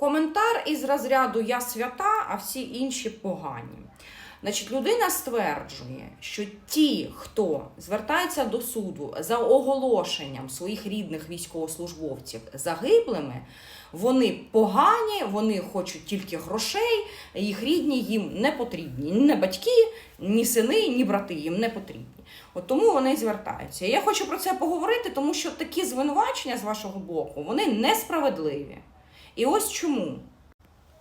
Коментар із розряду Я свята, а всі інші погані. Значить, людина стверджує, що ті, хто звертається до суду за оголошенням своїх рідних військовослужбовців загиблими, вони погані, вони хочуть тільки грошей, їх рідні їм не потрібні. Ні батьки, ні сини, ні брати їм не потрібні. От тому вони звертаються. Я хочу про це поговорити, тому що такі звинувачення з вашого боку вони несправедливі. І ось чому.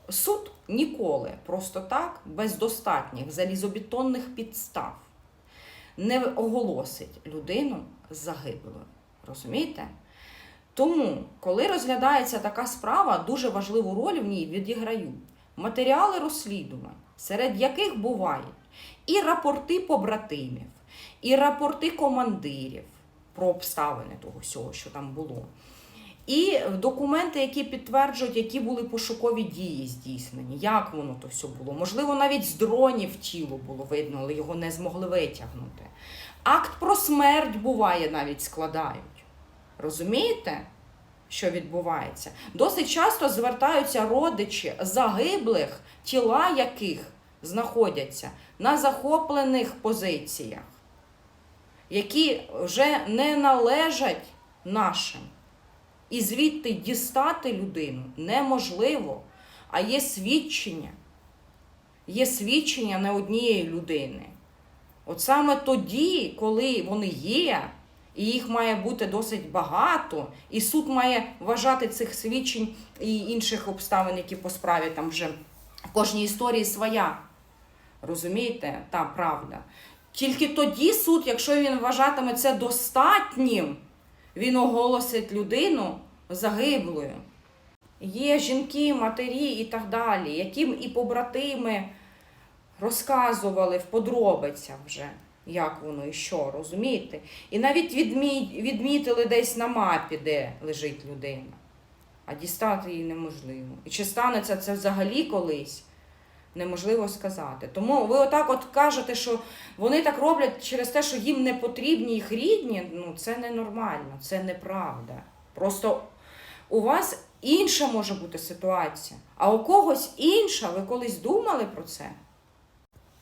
Суд ніколи просто так, без достатніх залізобетонних підстав, не оголосить людину загиблою. Розумієте? Тому, коли розглядається така справа, дуже важливу роль в ній відіграють матеріали розслідувань, серед яких бувають і рапорти побратимів, і рапорти командирів про обставини того всього, що там було. І документи, які підтверджують, які були пошукові дії здійснені, як воно то все було. Можливо, навіть з дронів тіло було видно, але його не змогли витягнути. Акт про смерть буває навіть складають. Розумієте, що відбувається? Досить часто звертаються родичі загиблих, тіла яких знаходяться на захоплених позиціях, які вже не належать нашим. І звідти дістати людину неможливо, а є свідчення. Є свідчення не однієї людини. От саме тоді, коли вони є, і їх має бути досить багато, і суд має вважати цих свідчень і інших обставин, які по справі там вже в кожній історії своя. Розумієте, та правда. Тільки тоді суд, якщо він вважатиме це достатнім, він оголосить людину загиблою. Є жінки, матері і так далі, яким і побратими розказували в подробицях вже, як воно і що, розумієте? І навіть відмі... відмітили десь на мапі, де лежить людина, а дістати її неможливо. І чи станеться це взагалі колись? Неможливо сказати. Тому ви отак от кажете, що вони так роблять через те, що їм не потрібні їх рідні. Ну це ненормально, це неправда. Просто у вас інша може бути ситуація, а у когось інша. Ви колись думали про це?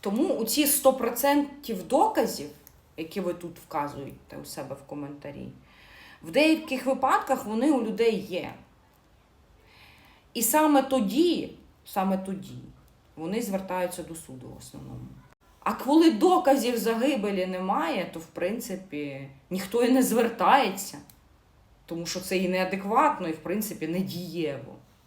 Тому у ці 100% доказів, які ви тут вказуєте у себе в коментарі, в деяких випадках вони у людей є. І саме тоді, саме тоді, вони звертаються до суду в основному. А коли доказів загибелі немає, то в принципі ніхто і не звертається, тому що це і неадекватно, і в принципі не дієво.